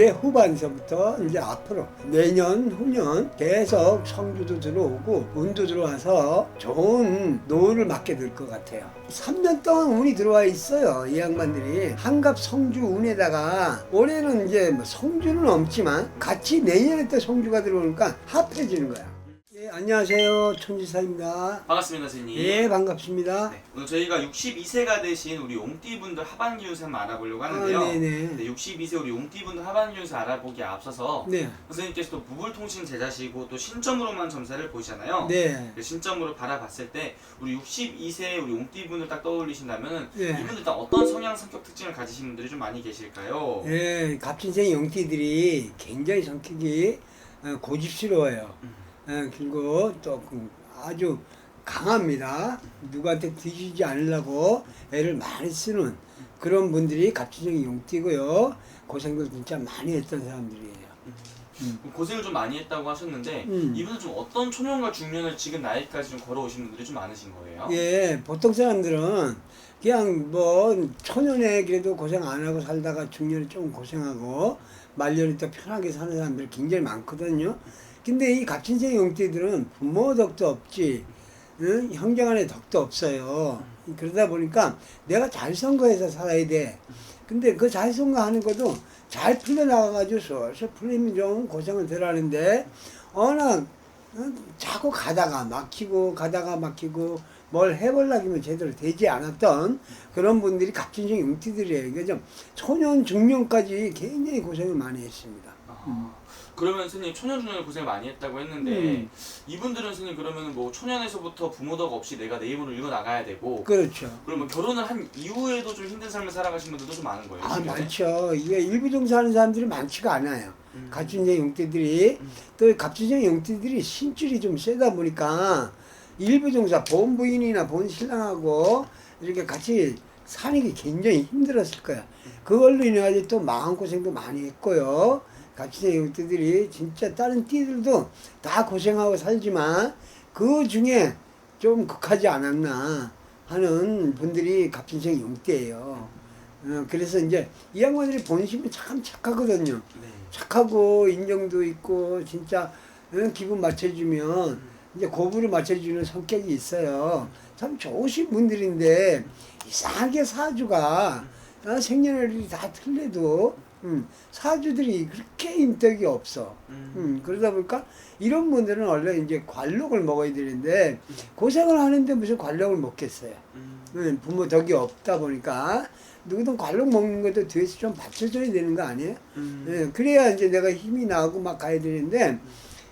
올해 후반서부터 이제 앞으로 내년 후년 계속 성주도 들어오고 운도 들어와서 좋은 노후를 맞게 될 것 같아요. 3년 동안 운이 들어와 있어요. 이 양반들이 한갑 성주 운에다가 올해는 이제 뭐 성주는 없지만 같이 내년에 또 성주가 들어오니까 합해지는 거야. 예, 안녕하세요. 천지사입니다. 반갑습니다, 선생님. 예, 반갑습니다. 네, 오늘 저희가 62세가 되신 우리 옹띠분들 하반기 운세 한번 알아보려고 하는데요. 아, 네네. 네, 62세 우리 옹띠분들 하반기 운세 알아보기에 앞서서 네, 선생님께서 또 무불통신 제자시고 또 신점으로만 점사를 보시잖아요. 네. 그 신점으로 바라봤을 때 우리 62세 우리 옹띠분을 딱 떠올리신다면 네. 이분들 딱 어떤 성향 성격 특징을 가지신 분들이 좀 많이 계실까요? 예, 갑진생 용띠들이 굉장히 성격이 어, 고집스러워요. 음. 예, 그리고 또그 아주 강합니다. 누구한테 뒤지지 않으려고 애를 많이 쓰는 그런 분들이 갑진생 용띠고요. 고생도 진짜 많이 했던 사람들이에요. 고생을 좀 많이 했다고 하셨는데 음. 이분들 좀 어떤 초년과 중년을 지금 나이까지 좀 걸어오신 분들이 좀 많으신 거예요? 예, 보통 사람들은 그냥 뭐 초년에 그래도 고생 안 하고 살다가 중년에 좀 고생하고 말년에 또 편하게 사는 사람들 굉장히 많거든요. 근데 이 갑진생 용띠들은 부모 덕도 없지, 응? 형제 간의 덕도 없어요. 그러다 보니까 내가 잘 선거해서 살아야 돼. 근데 그 잘 선거하는 것도 잘 풀려나가가지고 슬슬 풀리면 좀 고생을 덜 하는데 어느 어, 자꾸 가다가 막히고 가다가 막히고 뭘 해보려면 제대로 되지 않았던 그런 분들이 갑진생 용띠들이에요. 그래서 좀 초년 중년까지 굉장히 고생을 많이 했습니다. 아, 그러면 스님 초년 중년에 고생 많이 했다고 했는데 음. 이분들은 스님 그러면 뭐 초년에서부터 부모덕 없이 내가 내 힘으로 읽어 나가야 되고 그렇죠. 그러면 결혼을 한 이후에도 좀 힘든 삶을 살아가신 분들도 좀 많은 거예요. 아 주변에? 많죠. 이게 일부종사하는 사람들이 많지가 않아요. 음. 갑진생 용띠들이 음. 또 갑진생 용띠들이 신줄이 좀 세다 보니까 일부종사 본 부인이나 본 신랑하고 이렇게 같이 사는 게 굉장히 힘들었을 거야. 그걸로 인해 가지고 또 마음고생도 많이 했고요. 갑진생 용띠들이 진짜 다른 띠들도 다 고생하고 살지만 그 중에 좀 극하지 않았나 하는 분들이 갑진생 용띠예요. 어, 그래서 이제 이 양반들이 본심이 참 착하거든요. 네. 착하고 인정도 있고 진짜 어, 기분 맞춰주면 이제 고부를 맞춰주는 성격이 있어요. 참 좋으신 분들인데 이상하게 사주가 어, 생년월일이 다 틀려도 음, 사주들이 그렇게 인덕이 없어. 음. 음, 그러다 보니까 이런 분들은 원래 이제 관록을 먹어야 되는데 고생을 하는데 무슨 관록을 먹겠어요. 음. 음, 부모 덕이 없다 보니까 누구든 관록 먹는 것도 뒤에서 좀 받쳐줘야 되는 거 아니에요? 음. 예, 그래야 이제 내가 힘이 나고 막 가야 되는데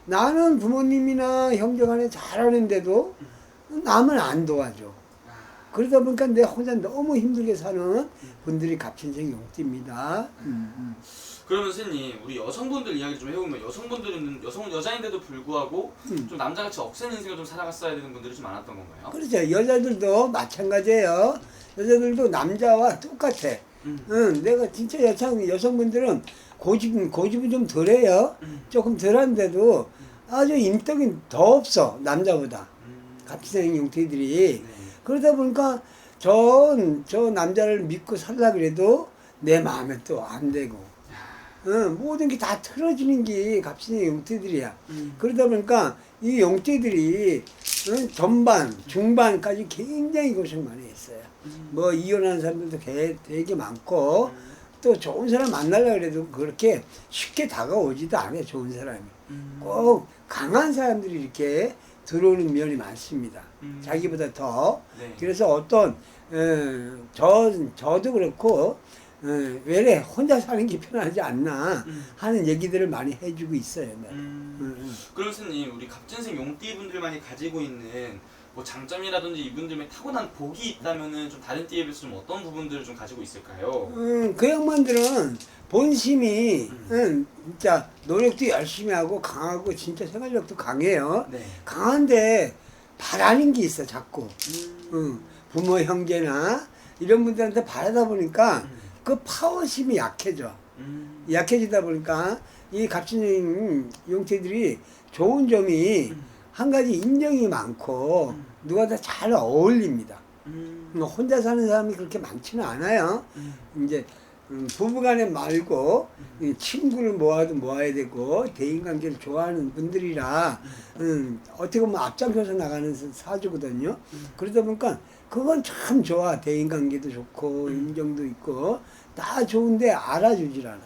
나는 부모님이나 형제간에 잘하는데도 남을 안 도와줘. 아. 그러다 보니까 내 혼자 너무 힘들게 사는 분들이 갑진생 용띠입니다. 음, 음. 그러면 스님 우리 여성분들 이야기 좀 해보면 여성분들은 여성 여자인데도 불구하고 음. 좀 남자같이 억센 인생을 좀 살아갔어야 되는 분들이 좀 많았던 건가요? 그렇죠. 여자들도 마찬가지예요. 여자들도 남자와 똑같아. 음. 응, 내가 진짜 여성, 여성분들은 고집, 고집은 좀 덜해요. 음. 조금 덜한데도 아주 인덕이 더 없어, 남자보다. 음. 갑진생 용태들이. 네. 그러다 보니까 저, 저 남자를 믿고 살라 그래도 내 마음에 또 안 되고. 응, 모든 게 다 틀어지는 게 갑진생 용태들이야. 음. 그러다 보니까 이 용태들이 응, 전반, 중반까지 굉장히 고생 많이 했어요. 음. 뭐 이혼하는 사람들도 되- 되게 많고 또 좋은 사람 만나려고 그래도 그렇게 쉽게 다가오지도 않아요 좋은 사람이 음. 꼭 강한 사람들이 이렇게 들어오는 면이 많습니다 음. 자기보다 더 네. 그래서 어떤 어, 저 저도 그렇고 어, 왜 혼자 사는 게 편하지 않나 음. 하는 얘기들을 많이 해주고 있어요. 네. 음. 음, 음. 그럼 스님 우리 갑진생 용띠분들만이 가지고 있는 뭐 장점이라든지 이분들의 타고난 복이 있다면은 좀 다른 띠에 비해서 좀 어떤 부분들을 좀 가지고 있을까요? 음, 그 양반들은 본심이 음. 음, 진짜 노력도 열심히 하고 강하고 진짜 생활력도 강해요. 네. 강한데 바라는 게 있어 자꾸. 음. 음, 부모 형제나 이런 분들한테 바라다 보니까 음. 그 파워심이 약해져. 음. 약해지다 보니까 이 갑진행 용태들이 좋은 점이 음. 한 가지 인정이 많고 음. 누가 다 잘 어울립니다. 음. 뭐 혼자 사는 사람이 그렇게 많지는 않아요. 음. 이제 음, 부부간에 말고 이 친구를 모아도 모아야 되고 대인관계를 좋아하는 분들이라 음, 어떻게 보면 앞장서서 나가는 사주거든요. 그러다 보니까 그건 참 좋아. 대인관계도 좋고 인정도 있고 다 좋은데 알아주질 않아.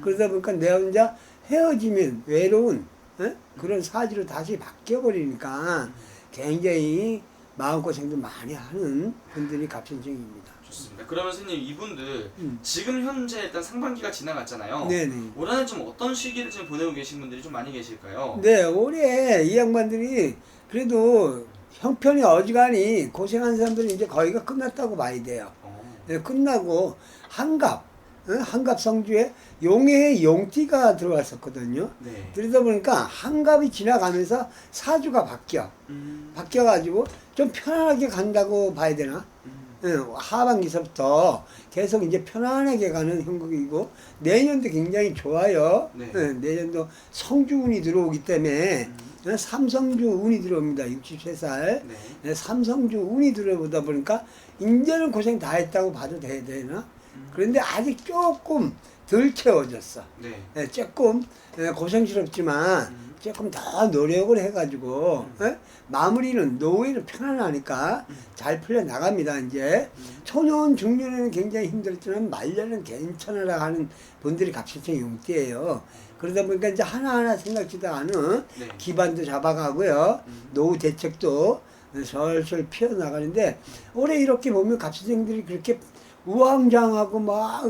그러다 보니까 내 혼자 헤어지면 외로운 예? 그런 사주로 다시 바뀌어버리니까 굉장히 마음고생도 많이 하는 분들이 갑신증입니다. 좋습니다. 그러면 선생님 이분들 음. 지금 현재 일단 상반기가 지나갔잖아요. 네네. 올해는 좀 어떤 시기를 지금 보내고 계신 분들이 좀 많이 계실까요? 네, 올해 이 양반들이 그래도 형편이 어지간히 고생한 사람들은 이제 거의가 끝났다고 봐야 돼요. 어. 네, 끝나고 한갑, 어? 한갑 성주에 용해의 용띠가 들어왔었거든요. 네. 그러다 보니까 한갑이 지나가면서 사주가 바뀌어. 음. 바뀌어가지고 좀 편안하게 간다고 봐야 되나? 음. 예, 하반기서부터 계속 이제 편안하게 가는 형국이고 내년도 굉장히 좋아요. 네. 예, 내년도 성주운이 들어오기 때문에 예, 삼성주 운이 들어옵니다. 63살. 네. 예, 삼성주 운이 들어오다 보니까 이제는 고생 다 했다고 봐도 돼야 되나? 그런데 아직 조금 덜 채워졌어. 네. 예, 조금 예, 고생스럽지만 음. 조금 더 노력을 해가지고 예? 마무리는 노후에는 편안하니까 잘 풀려 나갑니다. 이제 초년 중년에는 굉장히 힘들지만 말년은 괜찮으라 하는 분들이 갑실증 용띠예요. 그러다 보니까 이제 하나하나 생각지도 않은 네. 기반도 잡아가고요. 음. 노후 대책도 설설 피어나가는데 올해 이렇게 보면 갑실증들이 그렇게 우왕좌왕하고 막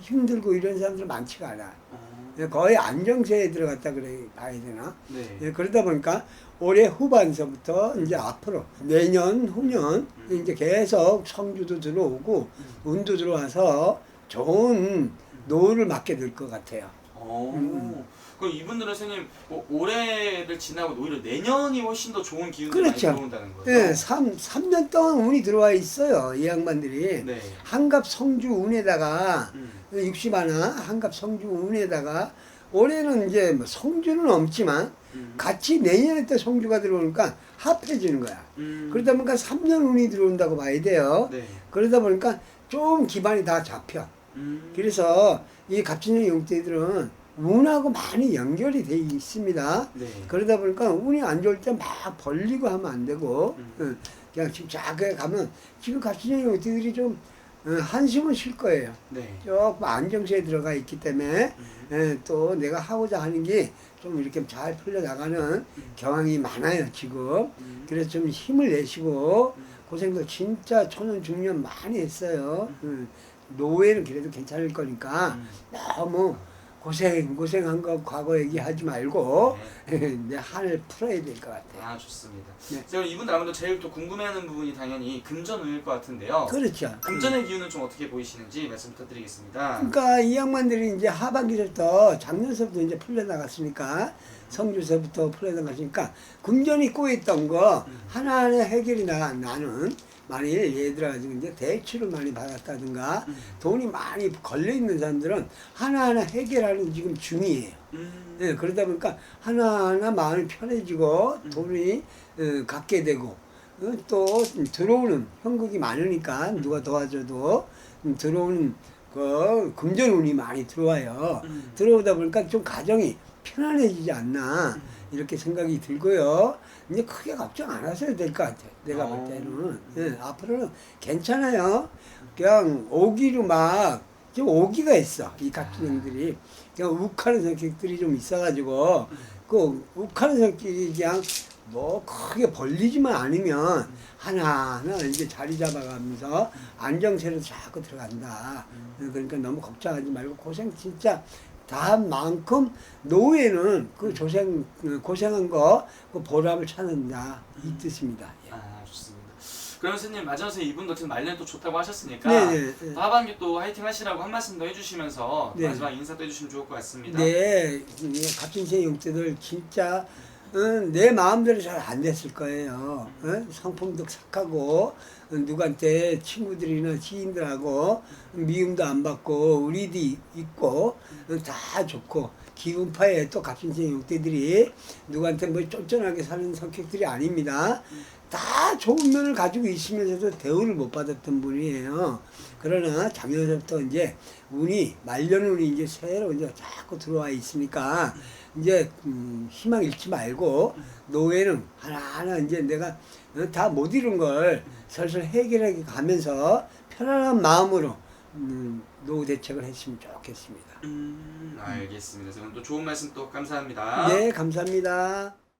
힘들고 이런 사람들 많지가 않아. 어. 거의 안정세에 들어갔다 그래 봐야 되나? 네. 예, 그러다 보니까 올해 후반서부터 이제 앞으로 내년 후년 이제 계속 성주도 들어오고 운도 들어와서 좋은 노후를 맞게 될 것 같아요. 어. 음. 그럼 이분들은 선생님 뭐 올해를 지나고 오히려 내년이 훨씬 더 좋은 기운이 그렇죠. 많이 들어온다는 거예요. 예, 3, 삼년 동안 운이 들어와 있어요. 이 양반들이. 네. 한갑 성주 운에다가 음. 60하나 한갑 성주 운에다가 올해는 이제 뭐 성주는 없지만 음. 같이 내년에 또 성주가 들어오니까 합해지는 거야. 음. 그러다 보니까 3년 운이 들어온다고 봐야 돼요. 네. 그러다 보니까 좀 기반이 다 잡혀. 음. 그래서 이 갑진년 용띠들은 운하고 많이 연결이 돼 있습니다. 네. 그러다 보니까 운이 안 좋을 때 막 벌리고 하면 안 되고 음. 응, 그냥 지금 작게 가면 지금 갑진년 용띠들이 좀 어, 한숨을 쉴 거예요. 네. 조금 안정세에 들어가 있기 때문에 음. 예, 또 내가 하고자 하는 게 좀 이렇게 잘 풀려 나가는 경향이 많아요 지금. 음. 그래서 좀 힘을 내시고 음. 고생도 진짜 초년 중년 많이 했어요. 음, 노후에는 그래도 괜찮을 거니까 음. 너무 고생 고생한 거 과거 얘기하지 말고 내 한을 풀어야 될 것 같아요. 아 좋습니다. 네. 제가 이분 아무래도 제일 또 궁금해하는 부분이 당연히 금전운일 것 같은데요. 그렇죠. 금전의 기운은 좀 어떻게 보이시는지 말씀 부탁드리겠습니다. 그러니까 이 양반들이 이제 하반기부터 작년서부터 이제 풀려 나갔으니까 성주서부터 풀려 나갔으니까 금전이 꼬였던 거 하나하나 해결이 나, 나는 만일 예를 들어 가지고 이제 대출을 많이 받았다든가 음. 돈이 많이 걸려 있는 사람들은 하나하나 해결하는 지금 중이에요. 음. 네, 그러다 보니까 하나하나 마음이 편해지고 돈이 어, 갖게 되고 어, 또 들어오는 형국이 많으니까 누가 도와줘도 음, 들어오는 그 금전운이 많이 들어와요. 음. 들어오다 보니까 좀 가정이 편안해지지 않나 이렇게 생각이 들고요. 이제 크게 걱정 안 하셔도 될 것 같아요. 내가 볼 어. 때는 예, 앞으로는 괜찮아요. 그냥 오기로 막 지금 오기가 있어 이 각기형들이 그냥 욱하는 성격들이 좀 있어가지고 그 욱하는 성격이 그냥 뭐 크게 벌리지만 않으면 하나하나 이제 자리 잡아가면서 안정세로 자꾸 들어간다. 그러니까 너무 걱정하지 말고 고생 진짜 다 만큼 노후에는 그 고생 고생한 거 그 보람을 찾는다 이 뜻입니다. 예. 아 좋습니다. 그러면 선생님 마지막에 이분도 지금 말년 또 좋다고 하셨으니까 네네. 네. 또 하반기 또 화이팅 하시라고 한 말씀 더 해주시면서 또 네. 마지막 인사도 해주시면 좋을 것 같습니다. 네, 갑진세 용태들 진짜 어, 내 마음대로 잘 안 됐을 거예요. 어? 성품도 착하고 어, 누구한테 친구들이나 지인들하고 미움도 안 받고 우리도 있고 어, 다 좋고 기운파에 또 갑진세 용태들이 누구한테 뭐 쫀쫀하게 사는 성격들이 아닙니다. 다 좋은 면을 가지고 있으면서도 대우를 못 받았던 분이에요. 그러나 작년부터 이제 운이 말년운이 이제 새로 이제 자꾸 들어와 있으니까 이제 음, 희망 잃지 말고 노예는 하나하나 이제 내가 다 못 이룬 걸 슬슬 해결해 가면서 편안한 마음으로 음, 노후 대책을 했으면 좋겠습니다. 음, 알겠습니다. 그럼 또 좋은 말씀 또 감사합니다. 네, 감사합니다.